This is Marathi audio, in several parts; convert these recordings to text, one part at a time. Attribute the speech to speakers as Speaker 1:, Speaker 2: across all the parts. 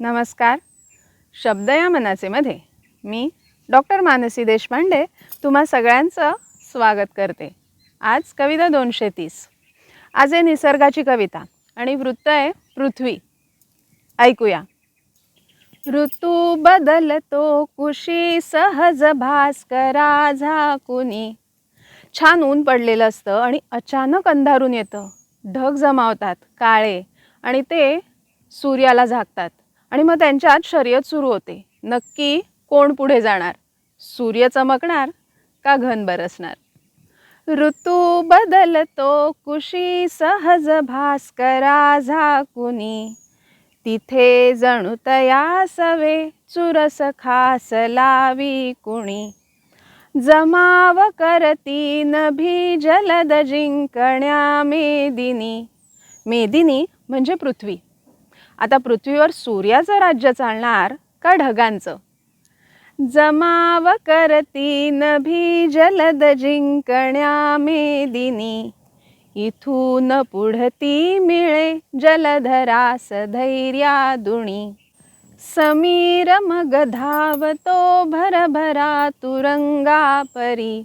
Speaker 1: नमस्कार. शब्द या मनाचेमध्ये मी डॉक्टर मानसी देशपांडे तुम्हा सगळ्यांचं स्वागत करते. आज कविता दोनशे तीस आज आहे निसर्गाची कविता आणि वृत्त आहे पृथ्वी. ऐकूया. ऋतू बदलतो कुशी सहज भास्करा झाकुनी छान ऊन पडलेलं असतं आणि अचानक अंधारून येतं. ढग जमावतात काळे आणि ते सूर्याला झाकतात. आणि मग त्यांच्यात शर्यत सुरू होते. नक्की कोण पुढे जाणार? सूर्य चमकणार का घन बरसणार? ऋतू बदलतो कुशी सहज भास्करा झाकुनी तिथे जणू तयासवे चुरस खास लावी कुणी. जमाव करती नभी जलद जिंकण्या मेदिनी. मेदिनी म्हणजे पृथ्वी. आता पृथ्वीवर सूर्याचं राज्य चालणार का ढगांचं? जमाव करती नभी जलद जिंकण्या मेदिनी. इथून पुढती मिळे जलधरास धैर्या दुणी. समीर मग धावतो भरभरा तुरंगा परी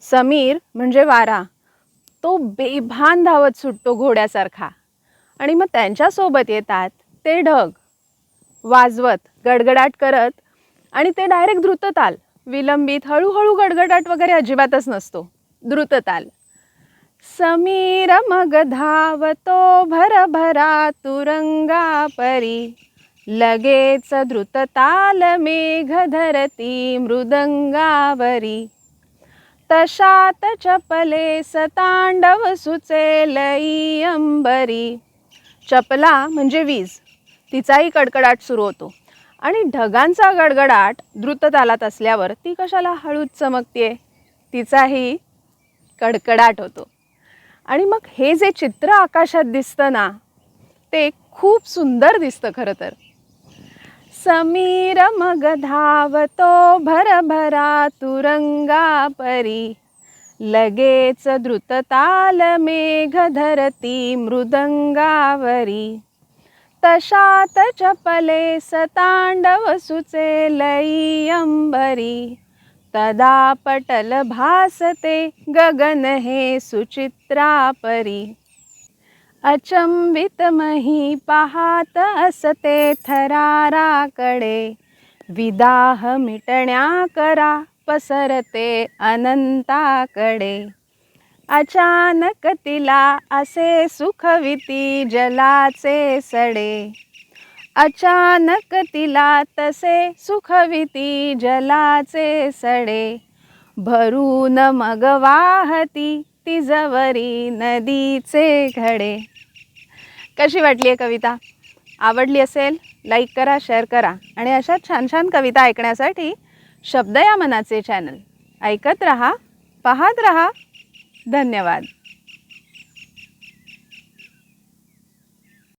Speaker 1: समीर म्हणजे वारा. तो बेभान धावत सुटतो घोड्यासारखा. आणि मग त्यांच्यासोबत येतात. ते ढग. वाजवत गडगडाट करत आणि ते डायरेक्ट द्रुतताल. विलंबित हळूहळू गडगडाट वगैरे अजिबातच नसतो. द्रुतताल. समीर मग धावतो भरभरा तुरंगा परी लगेच द्रुतताल मेघ धरती मृदंगावरी. तशात चपले सतांडव सुचेलई अंबरी. चपला म्हणजे वीज. तिचाही कडकडाट सुरू होतो. आणि ढगांचा गडगडाट द्रुत तालात असल्यावर ती कशाला हळूच चमकते तिचाही कडकडाट होतो. आणि मग हे जे चित्र आकाशात दिसतं ना ते खूप सुंदर दिसतं खरं तर. समीर मग धावतो भरभरा तुरंगा परी लगेच द्रुतताल मेघ धरती मृदंगावरी. तशात चपले सतांडव सुचेलई अंबरी. तदा पटल भासते गगन हे सुचित्रापरी. अचंबित मही पाहात असते थराराकडे. विदाह मिटण्या करा पसरते अनंताकडे. अचानक तिला असे सुखविती जलाचे सडे. अचानक तिला तसे सुखविती जलाचे सडे. भरून मग वाहती तिजवरी नदीचे घडे. कशी वाटली आहे कविता? आवडली असेल? लाईक करा शेअर करा. आणि अशा छान छान कविता ऐकण्यासाठी शब्द या मनाचे चॅनल. ऐकत रहा पाहत रहा. धन्यवाद.